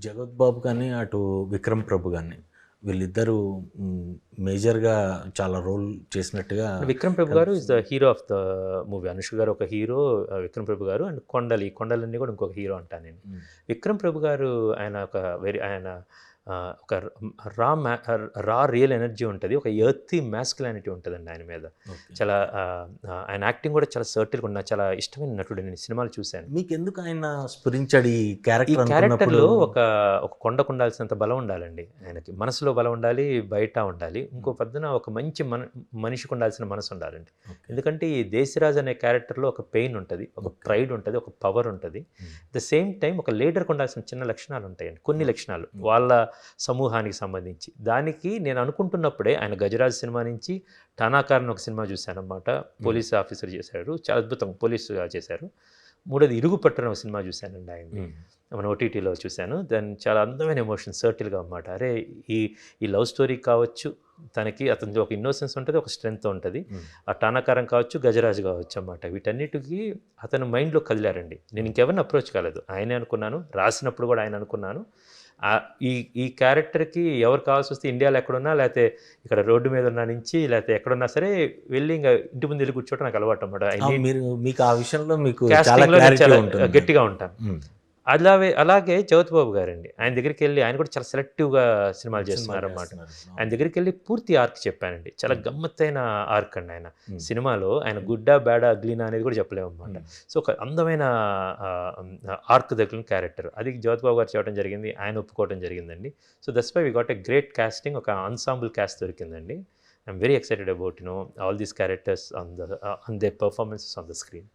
జగత్ బాబు కానీ అటు విక్రమ్ ప్రభు కానీ వీళ్ళిద్దరూ మేజర్గా చాలా రోల్ చేసినట్టుగా Vikram Prabhu garu is the hero of the movie Anushka garu ఒక హీరో విక్రమ్ ప్రభు గారు అండ్ కొండలి. కొండలన్నీ కూడా ఇంకొక హీరో అంటాను నేను. విక్రమ్ ప్రభు గారు ఆయన ఒక వెరీ ఆయన ఒక రా రా రియల్ ఎనర్జీ ఉంటుంది. ఒక ఎర్తీ మ్యాస్కులానిటీ ఉంటుందండి ఆయన మీద. చాలా ఆయన యాక్టింగ్ కూడా చాలా సర్టిల్గా ఉన్న చాలా ఇష్టమైన నటుడు నేను సినిమాలు చూశాను. మీకు ఎందుకు ఆయన స్ఫురించాడు ఈ ఈ క్యారెక్టర్ క్యారెక్టర్లో ఒక ఒక కొండకు ఉండాల్సినంత బలం ఉండాలండి ఆయనకి. మనసులో బలం ఉండాలి బయట ఉండాలి. ఇంకో పద్ధన ఒక మంచి మన మనిషికి ఉండాల్సిన మనసు ఉండాలండి. ఎందుకంటే ఈ దేశరాజ్ అనే క్యారెక్టర్లో ఒక పెయిన్ ఉంటుంది ఒక. ప్రైడ్ ఉంటుంది ఒక పవర్ ఉంటుంది. ద సేమ్ టైం ఒక లీడర్కి ఉండాల్సిన చిన్న లక్షణాలు ఉంటాయండి. కొన్ని లక్షణాలు. వాళ్ళ సమూహానికి సంబంధించి. దానికి నేను అనుకుంటున్నప్పుడే ఆయన గజరాజ్ సినిమా నుంచి టానాకారన్ ఒక సినిమా చూశాను అనమాట పోలీస్ ఆఫీసర్ చేశారు చాలా అద్భుతం పోలీసుగా చేశారు. మూడోది ఇరుగు పట్టణ ఒక సినిమా చూశానండి ఆయన మన ఓటీటీలో చూశాను. దాని చాలా అందమైన ఎమోషన్ సర్టిల్గా అన్నమాట. అరే ఈ ఈ లవ్ స్టోరీ కావచ్చు తనకి అతని ఒక ఇన్నోసెన్స్ ఉంటుంది ఒక స్ట్రెంగ్త్ ఉంటుంది. ఆ టానాకారం కావచ్చు గజరాజు కావచ్చు అన్నమాట. వీటన్నిటికీ అతను మైండ్లో కదిలారండి. నేను ఇంకెవరిని అప్రోచ్ కాలేదు. ఆయనే అనుకున్నాను రాసినప్పుడు కూడా ఆయన అనుకున్నాను. ఈ ఈ క్యారెక్టర్కి ఎవరు కావాల్సి వస్తే ఇండియాలో ఎక్కడున్నా లేకపోతే ఇక్కడ రోడ్డు మీద ఉన్న నుంచి లేకపోతే ఎక్కడున్నా సరే వెళ్ళి ఇంకా ఇంటి ముందు వెళ్ళి కూర్చోవడం నాకు అలవాటు అనమాట మీరు మీకు ఆ విషయంలో మీకు గట్టిగా ఉంటాను. మ్, అలాగే అలాగే చౌత్ బాబు గారండి. ఆయన దగ్గరికి వెళ్ళి ఆయన కూడా చాలా సెలెక్టివ్గా సినిమాలు చేస్తున్నారు. అన్నమాట. ఆయన దగ్గరికి వెళ్ళి పూర్తి ఆర్క్ చెప్పానండి. చాలా. గమ్మత్తైన ఆర్క్ అండి ఆయన. సినిమాలో ఆయన గుడ్డా బేడా అగ్లీనా అనేది కూడా చెప్పలేము అనమాట Hmm. సో ఒక అందమైన ఆర్క్ దగ్గర క్యారెక్టర్. అది జ్యోతి బాబు గారు చెప్పడం జరిగింది. ఆయన ఒప్పుకోవడం జరిగిందండి. So that's why we got a great casting. ఒక ensemble cast దొరికిందండి. I'm very excited about no all these characters on the on they performances on the screen.